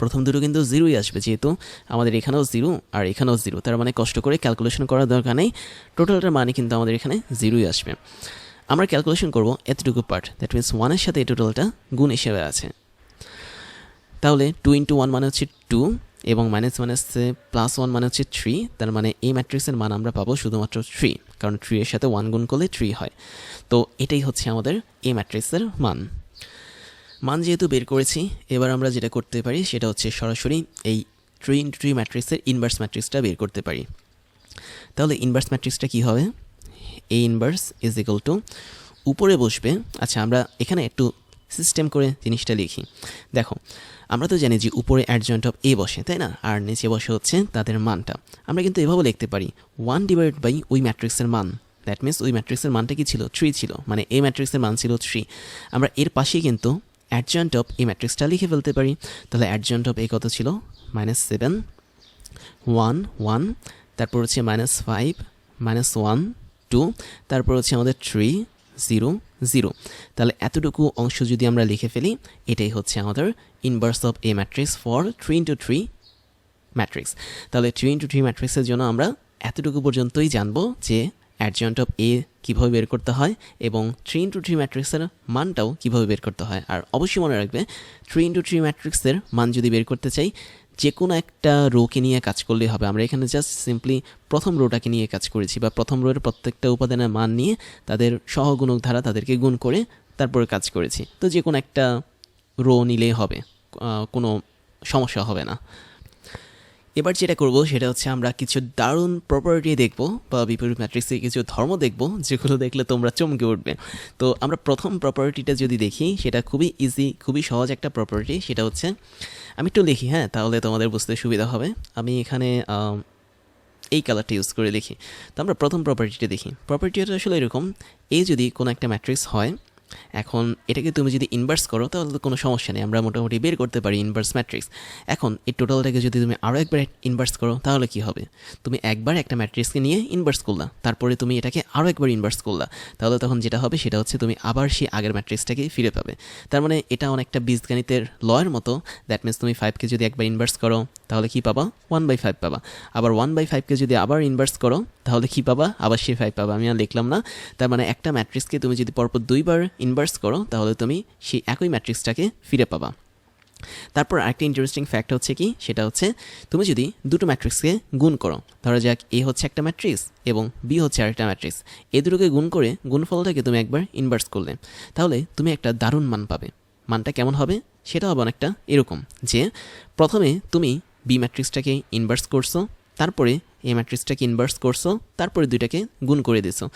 প্রথম দুটো কিন্তু জিরোই আসবে যেহেতু আমাদের এখানেও জিরো আর এখানেও জিরো। তার মানে কষ্ট করে ক্যালকুলেশন করার দরকার নেই। টোটালটার মানে কিন্তু আমাদের এখানে জিরোই আসবে। আমরা ক্যালকুলেশন করব এতটুকু পার্ট দ্যাট মিনস ওয়ানের সাথে এই টোটালটা গুণ হিসেবে আছে। তাহলে টু ইন্টু ওয়ান মানে হচ্ছে টু এবং মাইনাস হচ্ছে প্লাস ওয়ান মানে হচ্ছে থ্রি তার মানে এই ম্যাট্রিক্সের মান আমরা পাবো শুধুমাত্র থ্রি কারণ থ্রি এর সাথে ওয়ান গুণ করলে থ্রি হয়। তো এটাই হচ্ছে আমাদের এই ম্যাট্রিক্সের মান। মান যেহেতু বের করেছি, এবার আমরা যেটা করতে পারি সেটা হচ্ছে সরাসরি এই থ্রি ইন্টু থ্রি ম্যাট্রিক্সের ইনভার্স ম্যাট্রিক্সটা বের করতে পারি। তাহলে ইনভার্স ম্যাট্রিক্সটা কী হবে? A inverse is equal to উপরে বসবে। আচ্ছা আমরা এখানে একটু সিস্টেম করে জিনিসটা লিখি। দেখো, আমরা তো জানি যে উপরে অ্যাডজয়েন্ট অফ এ বসে, তাই না? আর নিচে বসে হচ্ছে তাদের মানটা। আমরা কিন্তু এভাবে লিখতে পারি। ওয়ান ডিভাইড বাই ওই ম্যাট্রিক্সের মান। দ্যাট মিনস ওই ম্যাট্রিক্সের মানটা কি ছিল? থ্রি ছিল। মানে এ ম্যাট্রিক্সের মান ছিল থ্রি আমরা এর পাশেই কিন্তু অ্যাডজয়েন্ট অফ এই ম্যাট্রিক্সটা লিখে ফেলতে পারি। তাহলে অ্যাডজয়েন্ট অফ এ কত ছিল? মাইনাস সেভেন ওয়ান ওয়ান তারপর হচ্ছে minus five minus one two তারপর হচ্ছে আমাদের থ্রি জিরো জিরো। তাহলে এতটুকু অংশ যদি আমরা লিখে ফেলি, এটাই হচ্ছে আমাদের inverse of A matrix for three into three matrix তাহলে থ্রি ইন্টু থ্রি ম্যাট্রিক্সের জন্য আমরা এতটুকু পর্যন্তই জানব যে অ্যাডজয়েন্ট অফ এ কীভাবে বের করতে হয় এবং থ্রি ইন্টু থ্রি ম্যাট্রিক্সের মানটাও কীভাবে বের করতে হয়। আর অবশ্যই মনে রাখবে থ্রি ইন্টু থ্রি ম্যাট্রিক্সের মান যদি বের করতে চাই যে কোনো একটা রোকে নিয়ে কাজ করলেই হবে। আমরা এখানে জাস্ট সিম্পলি প্রথম রোটাকে নিয়ে কাজ করেছি বা প্রথম রোয়ের প্রত্যেকটা উপাদানের মান নিয়ে তাদের সহগুণক ধারা তাদেরকে গুণ করে তারপরে কাজ করেছি। তো যে কোনো একটা রো নিলেই হবে কোনো সমস্যা হবে না। এবার যেটা করব সেটা হচ্ছে আমরা কিছু দারুণ প্রপার্টি দেখব বা বিপরীত ম্যাট্রিক্সে কিছু ধর্ম দেখব, যেগুলো দেখলে তোমরা চমকে উঠবে। তো আমরা প্রথম প্রপার্টিটা যদি দেখি, সেটা খুবই ইজি খুবই সহজ একটা প্রপার্টি সেটা হচ্ছে, আমি একটু লিখি হ্যাঁ? তাহলে তোমাদের বুঝতে সুবিধা হবে। আমি এখানে এই কালারটা ইউজ করে লিখি। তো আমরা প্রথম প্রপার্টিটা দেখি। প্রপার্টিটা আসলে এরকম এই যদি কোনো একটা ম্যাট্রিক্স হয় এখন এটাকে তুমি যদি ইনভার্স করো, তাহলে তো কোনো সমস্যা নেই। আমরা মোটামুটি বের করতে পারি ইনভার্স ম্যাট্রিক্স এখন এই টোটালটাকে যদি তুমি আরও একবার ইনভার্স করো, তাহলে কি হবে? তুমি একবার একটা ম্যাট্রিক্সকে নিয়ে ইনভার্স করলা। তারপরে তুমি এটাকে আরও একবার ইনভার্স করলা। তাহলে তখন যেটা হবে, সেটা হচ্ছে তুমি আবার সেই আগের ম্যাট্রিক্সটাকে ফিরে পাবে। তার মানে এটা অনেকটা বীজগণিতের লয়ের মতো। দ্যাট মিনস তুমি ফাইভকে যদি একবার ইনভার্স করো তাহলে কি পাবা? ওয়ান বাই ফাইভ পাবা। আবার ওয়ান বাই ফাইভকে যদি আবার ইনভার্স করো, তাহলে কি পাবা? আবার সে ফাইভ পাবা। আমি আর লিখলাম না। তার মানে একটা ম্যাট্রিক্সকে তুমি যদি পরপর দুইবার ইনভার্স করো, তাহলে তুমি সেই একই ম্যাট্রিক্সটাকে ফিরে পাবা। তারপর আরেকটা ইন্টারেস্টিং ফ্যাক্ট হচ্ছে কি? সেটা হচ্ছে তুমি যদি দুটো ম্যাট্রিক্সকে গুণ করো, ধরো যাক এ হচ্ছে একটা ম্যাট্রিক্স এবং বি হচ্ছে আরেকটা ম্যাট্রিক্স এ দুটোকে গুণ করে গুণফলটাকে তুমি একবার ইনভার্স করলে। তাহলে তুমি একটা দারুণ মান পাবে। মানটা কেমন হবে? সেটা হবে অনেকটা এরকম যে প্রথমে তুমি বি ম্যাট্রিক্সটাকে ইনভার্স করছ, তারপরে এ ম্যাট্রিক্সটাকে ইনভার্স করছ, তারপরে দুইটাকে গুণ করে দিছো।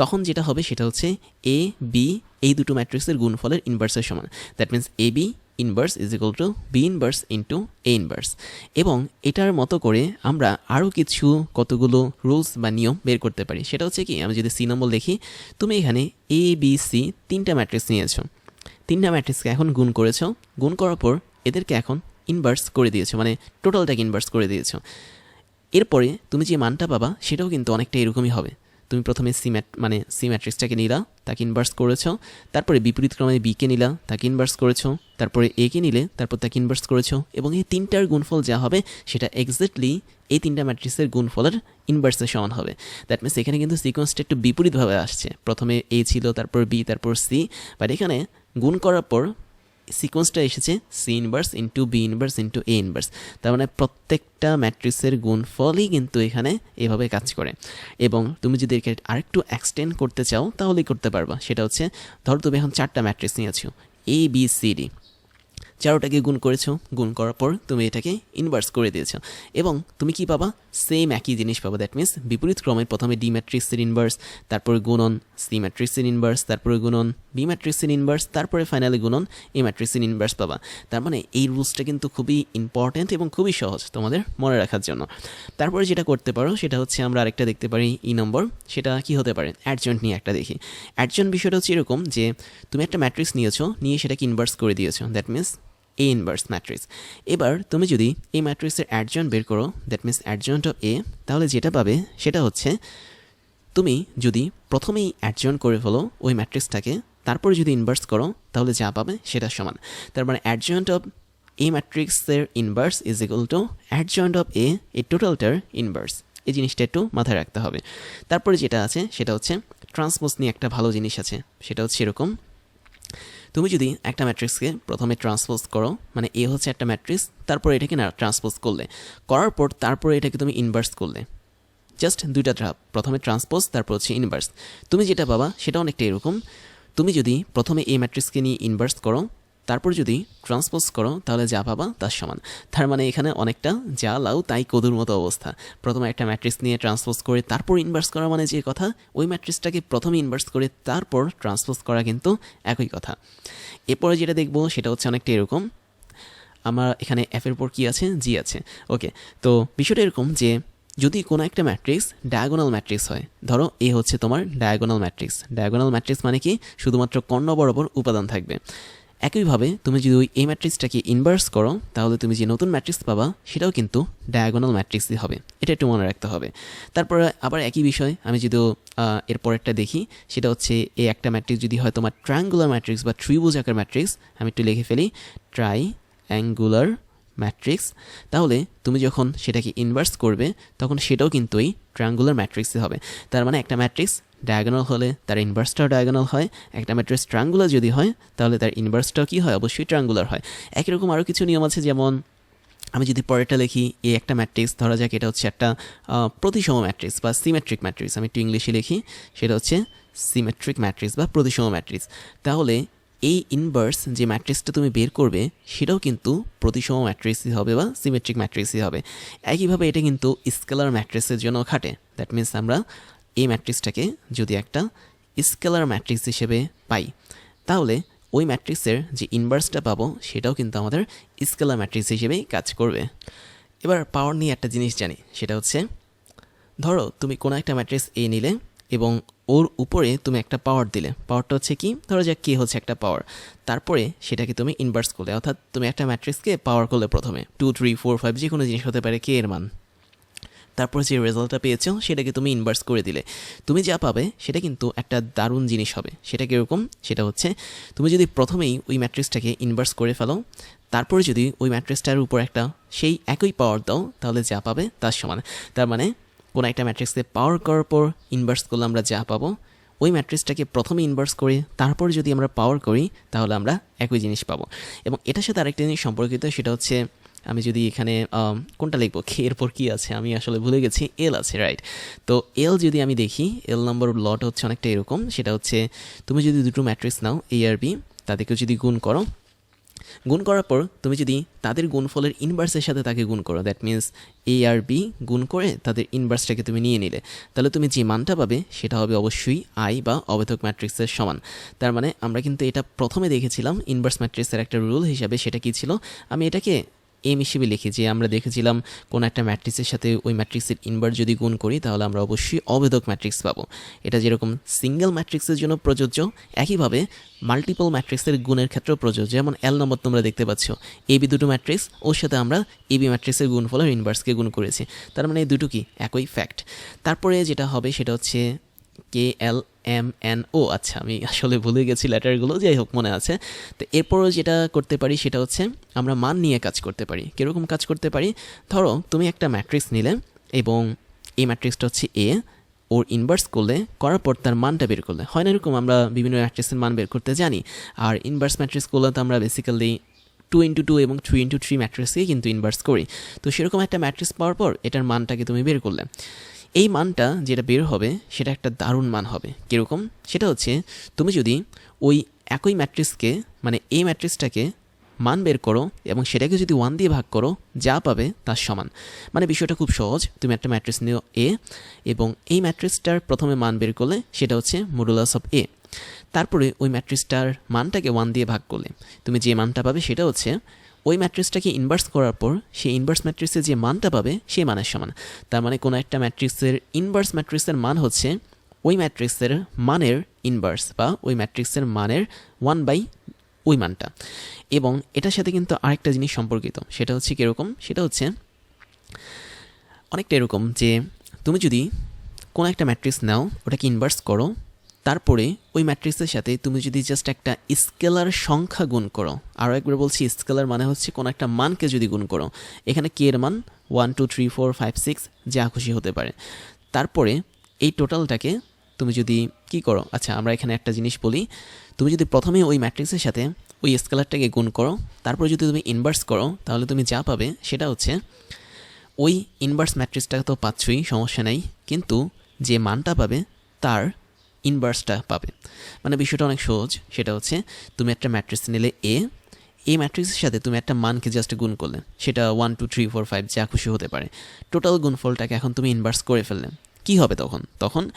তখন যেটা হবে সেটা হচ্ছে এ বি এই দুটো ম্যাট্রিক্সের গুণফলের ইনভার্সের সমান। That means A B inverse is equal to B inverse into A inverse এবং এটার মতো করে আমরা আরও কিছু কতগুলো রুলস বা নিয়ম বের করতে পারি। সেটা হচ্ছে কি, আমি যদি সি নম্বর দেখি তুমি এখানে এ বি সি তিনটা ম্যাট্রিক্স নিয়েছো। তিনটা ম্যাট্রিক্সকে এখন গুণ করেছ। গুণ করার পর এদেরকে এখন ইনভার্স করে দিয়েছ মানে টোটালটাকে ইনভার্স করে দিয়েছ। এরপরে তুমি যে মানটা পাবা, সেটাও কিন্তু অনেকটা এরকমই হবে। তুমি প্রথমে সি ম্যাট মানে সি ম্যাট্রিক্সটাকে নিলা, তাকে ইনভার্স করেছ, তারপরে বিপরীত ক্রমে বিকে নিলা, তাকে ইনভার্স করেছ, তারপরে এ কে নিলে, তারপর তাকে ইনভার্স করেছ, এবং এই তিনটার গুণফল যা হবে, সেটা এক্স্যাক্টলি এই তিনটা ম্যাট্রিক্সের গুণফলের ইনভার্সের সমান হবে। দ্যাট মিনস এখানে কিন্তু সিকোয়েন্সটা একটু বিপরীতভাবে আসছে। প্রথমে এ ছিল, তারপর বি তারপর সি বাট এখানে গুণ করার পর সিকোয়েন্সটা এসেছে C inverse into B inverse into A inverse তার মানে প্রত্যেকটা ম্যাট্রিক্সের গুণফলই কিন্তু এখানে এভাবে কাজ করে। এবং তুমি যদি এর আরেকটু এক্সটেন্ড করতে চাও, তাহলেই করতে পারবা। সেটা হচ্ছে, ধরো তুমি এখন চারটা ম্যাট্রিক্স নিয়েছো এ বি সি ডি চারোটাকে গুণ করেছ, গুণ করার পর তুমি এটাকে ইনভার্স করে দিয়েছ। এবং তুমি কি পাবা? সেম একই জিনিস পাবা দ্যাট মিনস বিপরীত ক্রমে প্রথমে ডি ম্যাট্রিক্সের ইনভার্স তারপরে গুণন সি ম্যাট্রিক্সের ইনভার্স তারপরে গুণন বি ম্যাট্রিক্সের ইনভার্স তারপরে ফাইনালি গুণন এ ম্যাট্রিক্সের ইনভার্স পাবা। তার মানে এই রুলসটা কিন্তু খুবই ইম্পর্ট্যান্ট এবং খুবই সহজ তোমাদের মনে রাখার জন্য। তারপরে যেটা করতে পারো, সেটা হচ্ছে আমরা আরেকটা দেখতে পারি ই নম্বর সেটা কি হতে পারে? অ্যাডজয়েন্ট নিয়ে একটা দেখি। অ্যাডজয়েন্ট বিষয়টা হচ্ছে এরকম যে, তুমি একটা ম্যাট্রিক্স নিয়েছো, নিয়ে সেটাকে ইনভার্স করে দিয়েছ that means A inverse matrix এবার তুমি যদি এই ম্যাট্রিক্সের অ্যাডজয়েন্ট বের করো that means adjoint of A তাহলে যেটা পাবে সেটা হচ্ছে তুমি যদি প্রথমেই অ্যাডজয়েন্ট করে ফেলো ওই ম্যাট্রিক্সটাকে তারপরে যদি ইনভার্স করো, তাহলে যা পাবে সেটা সমান। তার মানে অ্যাডজয়েন্ট অফ এ ম্যাট্রিক্সের inverse is equal to adjoint of A এই টোটালটার ইনভার্স এই জিনিসটা একটু মাথায় রাখতে হবে। তারপরে যেটা আছে, সেটা হচ্ছে ট্রান্সপোজ নিয়ে একটা ভালো জিনিস আছে, সেটা হচ্ছে এরকম তুমি যদি একটা ম্যাট্রিক্সকে প্রথমে ট্রান্সপোজ করো মানে এ হচ্ছে একটা ম্যাট্রিক্স তারপর এটাকে না ট্রান্সপোজ করলে, করার পর তারপরে এটাকে তুমি ইনভার্স করলে। জাস্ট দুইটা ধাপ, প্রথমে ট্রান্সপোজ তারপর হচ্ছে ইনভার্স তুমি যেটা পাবা সেটা অনেকটা এরকম। তুমি যদি প্রথমে এই ম্যাট্রিক্সকে নিয়ে ইনভার্স করো তারপর যদি ট্রান্সপোজ করো, তাহলে যা পাবা তার সমান। তার মানে এখানে অনেকটা যা লাও তাই কদুর মতো অবস্থা। প্রথমে একটা ম্যাট্রিক্স নিয়ে ট্রান্সপোজ করে, তারপর ইনভার্স করা মানে যে কথা, ওই ম্যাট্রিক্সটাকে প্রথমে ইনভার্স করে, তারপর ট্রান্সপোজ করা কিন্তু একই কথা। এরপরে যেটা দেখব, সেটা হচ্ছে অনেকটা এরকম। আমার এখানে এফের পর কী আছে? জি আছে। ওকে তো বিষয়টা এরকম যে যদি কোনো একটা ম্যাট্রিক্স ডায়াগোনাল ম্যাট্রিক্স হয়, ধরো এ হচ্ছে তোমার ডায়াগোনাল ম্যাট্রিক্স ডায়াগোনাল ম্যাট্রিক্স মানে কি? শুধুমাত্র কর্ণ বরাবর উপাদান থাকবে। একইভাবে তুমি যদি ওই এই ম্যাট্রিক্সটাকে ইনভার্স করো, তাহলে তুমি যে নতুন ম্যাট্রিক্স পাবা, সেটাও কিন্তু ডায়াগোনাল ম্যাট্রিক্সই হবে। এটা একটু মনে রাখতে হবে। তারপরে আবার একই বিষয়, আমি যদি এর পরেরটা দেখি, সেটা হচ্ছে এই একটা ম্যাট্রিক্স যদি হয় তোমার ট্রায়াঙ্গুলার ম্যাট্রিক্স বা ত্রিভুজ আকার ম্যাট্রিক্স আমি একটু লিখে ফেলি ট্রাই অ্যাঙ্গুলার ম্যাট্রিক্স তাহলে তুমি যখন সেটাকে ইনভার্স করবে, তখন সেটাও কিন্তু এই ট্রায়াঙ্গুলার ম্যাট্রিক্সই হবে। তার মানে একটা ম্যাট্রিক্স ডায়াগোনাল হলে তার ইনভার্সটাও ডায়াগোনাল হয়, একটা ম্যাট্রিক্স ট্রাঙ্গুলার যদি হয়, তাহলে তার ইনভার্সটাও কী হয়? অবশ্যই ট্রাঙ্গুলার হয়। একই রকম আরও কিছু নিয়ম আছে, যেমন আমি যদি পরেরটা লিখি এই একটা ম্যাট্রিক্স ধরা যাক এটা হচ্ছে একটা প্রতিসম ম্যাট্রিক্স বা সিমেট্রিক ম্যাট্রিক্স আমি একটু ইংলিশে লিখি, সেটা হচ্ছে সিমেট্রিক ম্যাট্রিক্স বা প্রতিসম ম্যাট্রিক্স তাহলে এই ইনভার্স যে ম্যাট্রিক্সটা তুমি বের করবে, সেটাও কিন্তু প্রতিসম ম্যাট্রিক্সই হবে বা সিমেট্রিক ম্যাট্রিক্সই হবে। একইভাবে এটা কিন্তু স্কেলার ম্যাট্রিক্সের জন্য খাটে। দ্যাট মিন্স আমরা এই ম্যাট্রিক্সটাকে যদি একটা স্কেলার ম্যাট্রিক্স হিসেবে পাই, তাহলে ওই ম্যাট্রিক্সের যে ইনভার্সটা পাবো সেটাও কিন্তু আমাদের স্কেলার ম্যাট্রিক্স হিসেবেই কাজ করবে। এবার পাওয়ার নিয়ে একটা জিনিস জানি, সেটা হচ্ছে, ধরো তুমি কোনো একটা ম্যাট্রিক্স এ নিলে এবং ওর উপরে তুমি একটা পাওয়ার দিলে, পাওয়ারটা হচ্ছে কি? ধরো যাক কে হচ্ছে একটা পাওয়ার, তারপরে সেটাকে তুমি ইনভার্স করলে, অর্থাৎ তুমি একটা ম্যাট্রিক্সকে পাওয়ার করলে প্রথমে। টু থ্রি ফোর ফাইভ যে কোনো জিনিস হতে পারে কে এর মান। তারপর যে রেজাল্টটা পেয়েছ, সেটাকে তুমি ইনভার্স করে দিলে। তুমি যা পাবে, সেটা কিন্তু একটা দারুণ জিনিস হবে। সেটা কীরকম সেটা হচ্ছে, তুমি যদি প্রথমেই ওই ম্যাট্রিক্সটাকে ইনভার্স করে ফেলো, তারপরে যদি ওই ম্যাট্রিক্সটার উপর একটা সেই একই পাওয়ার দাও, তাহলে যা পাবে তার সমান। তার মানে কোনো একটা ম্যাট্রিক্সকে পাওয়ার করার পর ইনভার্স করলে আমরা যা পাবো, ওই ম্যাট্রিক্সটাকে প্রথমে ইনভার্স করে, তারপর যদি আমরা পাওয়ার করি, তাহলে আমরা একই জিনিস পাবো। এবং এটার সাথে আরেকটা জিনিস সম্পর্কিত, সেটা হচ্ছে আমি যদি এখানে কোনটা লিখব? খে, এরপর কী আছে? আমি আসলে ভুলে গেছি। এল আছে রাইট তো এল যদি আমি দেখি, এল নম্বর লট হচ্ছে অনেকটা এরকম। সেটা হচ্ছে, তুমি যদি দুটো ম্যাট্রিক্স নাও এ আর বি তাদেরকেও যদি গুণ করো। গুণ করার পর তুমি যদি তাদের গুণফলের ইনভার্সের সাথে তাকে গুণ করো দ্যাট মিন্স এ আর বি গুণ করে তাদের ইনভার্সটাকে তুমি নিয়ে নিলে। তাহলে তুমি যে মানটা পাবে, সেটা হবে অবশ্যই আই বা অবেধক ম্যাট্রিক্সের সমান। তার মানে আমরা কিন্তু এটা প্রথমে দেখেছিলাম ইনভার্স ম্যাট্রিক্সের একটা রুল হিসাবে সেটা কী ছিল? আমি এটাকে এম হিসেবে লিখি, যে আমরা দেখেছিলাম কোন একটা ম্যাট্রিক্সের সাথে ওই ম্যাট্রিক্সের ইনভার্ট যদি গুণ করি, তাহলে আমরা অবশ্যই অবেদক ম্যাট্রিক্স পাবো। এটা যেরকম সিঙ্গেল ম্যাট্রিক্সের জন্য প্রযোজ্য, একইভাবে মাল্টিপল ম্যাট্রিক্সের গুণের ক্ষেত্রেও প্রযোজ্য। যেমন এল নম্বর তোমরা দেখতে পাচ্ছ এবি দুটো ম্যাট্রিক্স, ওর সাথে আমরা এবি ম্যাট্রিক্সের গুণফলের ইনভার্সকে গুণ করেছি। তার মানে এই দুটো কি? একই ফ্যাক্ট তারপরে যেটা হবে সেটা হচ্ছে কে এল এম এন ও আচ্ছা আমি আসলে ভুলে গেছি লেটারগুলো, যাই হোক, মনে আছে। তো এরপরও যেটা করতে পারি সেটা হচ্ছে, আমরা মান নিয়ে কাজ করতে পারি। কীরকম কাজ করতে পারি? ধরো, তুমি একটা ম্যাট্রিক্স নিলে এবং এই ম্যাট্রিক্সটা হচ্ছে এ ওর ইনভার্স করলে, করার পর তার মানটা বের করলে। হয় না এরকম আমরা বিভিন্ন ম্যাট্রিক্সের মান বের করতে জানি। আর ইনভার্স ম্যাট্রিক্স করলে তো আমরা বেসিক্যালি টু ইন্টু টু এবং থ্রি ইন্টু থ্রি ম্যাট্রিক্সকেই কিন্তু ইনভার্স করি। তো সেরকম একটা ম্যাট্রিক্স পাওয়ার পর, এটার মানটাকে তুমি বের করলে। এই মানটা যেটা বের হবে, সেটা একটা দারুণ মান হবে। কীরকম? সেটা হচ্ছে, তুমি যদি ওই একই ম্যাট্রিক্সকে মানে এই ম্যাট্রিক্সটাকে মান বের করো এবং সেটাকে যদি ওয়ান দিয়ে ভাগ করো, যা পাবে তার সমান। মানে বিষয়টা খুব সহজ, তুমি একটা ম্যাট্রিক্স নিও এ এবং এই ম্যাট্রিক্সটার প্রথমে মান বের করলে, সেটা হচ্ছে মডুলাস অফ এ তারপরে ওই ম্যাট্রিক্সটার মানটাকে ওয়ান দিয়ে ভাগ করলে, তুমি যে মানটা পাবে সেটা হচ্ছে ওই ম্যাট্রিক্সটাকে ইনভার্স করার পর, সেই ইনভার্স ম্যাট্রিক্সের যে মানটা পাবে, সেই মানের সমান। তার মানে কোনো একটা ম্যাট্রিক্সের ইনভার্স ম্যাট্রিক্সের মান হচ্ছে ওই ম্যাট্রিক্সের মানের ইনভার্স বা ওই ম্যাট্রিক্সের মানের ওয়ান বাই ওই মানটা। এবং এটার সাথে কিন্তু আরেকটা জিনিস সম্পর্কিত। সেটা হচ্ছে কীরকম? সেটা হচ্ছে অনেকটা এরকম যে, তুমি যদি কোনো একটা ম্যাট্রিক্স নাও, ওটাকে ইনভার্স করো তারপরে ওই ম্যাট্রিক্সের সাথে তুমি যদি জাস্ট একটা স্কেলার সংখ্যা গুণ করো আরও একবার বলছি, স্কেলার মানে হচ্ছে কোনো একটা মানকে যদি গুণ করো, এখানে কে এর মান one two three four five six যা খুশি হতে পারে। তারপরে এই টোটালটাকে তুমি যদি কি করো আচ্ছা আমরা এখানে একটা জিনিস বলি, তুমি যদি প্রথমে ওই ম্যাট্রিক্সের সাথে ওই স্কেলারটাকে গুণ করো, তারপরে যদি তুমি ইনভার্স করো, তাহলে তুমি যা পাবে সেটা হচ্ছে, ওই ইনভার্স ম্যাট্রিক্সটা তো পাচ্ছই, সমস্যা নেই, কিন্তু যে মানটা পাবে তার ইনভার্সটা পাবে মানে বিষয়টা অনেক সহজ, সেটা হচ্ছে তুমি একটা ম্যাট্রিক্স নিলে এ এই ম্যাট্রিক্সের সাথে তুমি একটা মানকে জাস্ট গুণ করলে, সেটা one two three four five যা খুশি হতে পারে। টোটাল গুণফলটাকে এখন তুমি ইনভার্স করে ফেললে। কী হবে তখন? তখন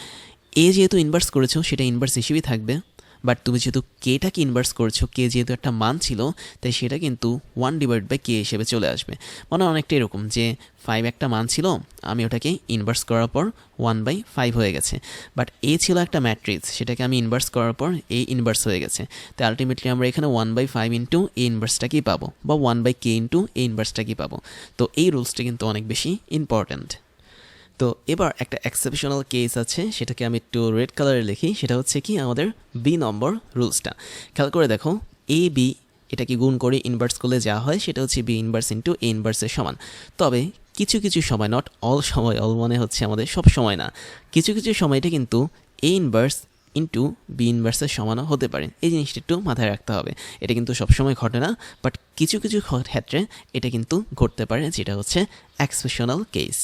এ যেহেতু ইনভার্স করেছ, সেটা ইনভার্স হিসেবেই থাকবে। বাট তুমি যেহেতু কেটাকে ইনভার্স করছ কে যেহেতু একটা মান ছিল, তাই সেটা কিন্তু ওয়ান ডিভাইড বাই কে হিসেবে চলে আসবে। মানে অনেকটা এরকম যে ফাইভ একটা মান ছিল, আমি ওটাকে ইনভার্স করার পর ওয়ান বাই ফাইভ হয়ে গেছে। বাট এ ছিল একটা ম্যাট্রিক্স সেটাকে আমি ইনভার্স করার পর এ ইনভার্স হয়ে গেছে। তাই আলটিমেটলি আমরা এখানে one by five into A ইনভার্সটাকেই পাবো, বা one by K into A ইনভার্সটাকেই পাবো। তো এই রুলসটা কিন্তু অনেক বেশি ইম্পর্ট্যান্ট তো এবার একটা এক্সেপশনাল কেস আছে, সেটাকে আমি একটু রেড কালারে লিখি, সেটা হচ্ছে কি আমাদের বি নম্বর রুলসটা খেয়াল করে দেখো এ বি এটাকে গুণ করে ইনভার্স করলে যা হয়, সেটা হচ্ছে বি ইনভার্স ইন্টু এ ইনভার্সের সমান। তবে কিছু কিছু সময় নট অল সময় অল মনে হচ্ছে আমাদের সব সময় না, কিছু কিছু সময় এটা কিন্তু এ ইনভার্স ইন্টু বি ইনভার্সের সমানও হতে পারে। এই জিনিসটা একটু মাথায় রাখতে হবে। এটা কিন্তু সবসময় ঘটে না বাট কিছু কিছু ক্ষেত্রে এটা কিন্তু ঘটতে পারে, যেটা হচ্ছে এক্সপেশনাল কেস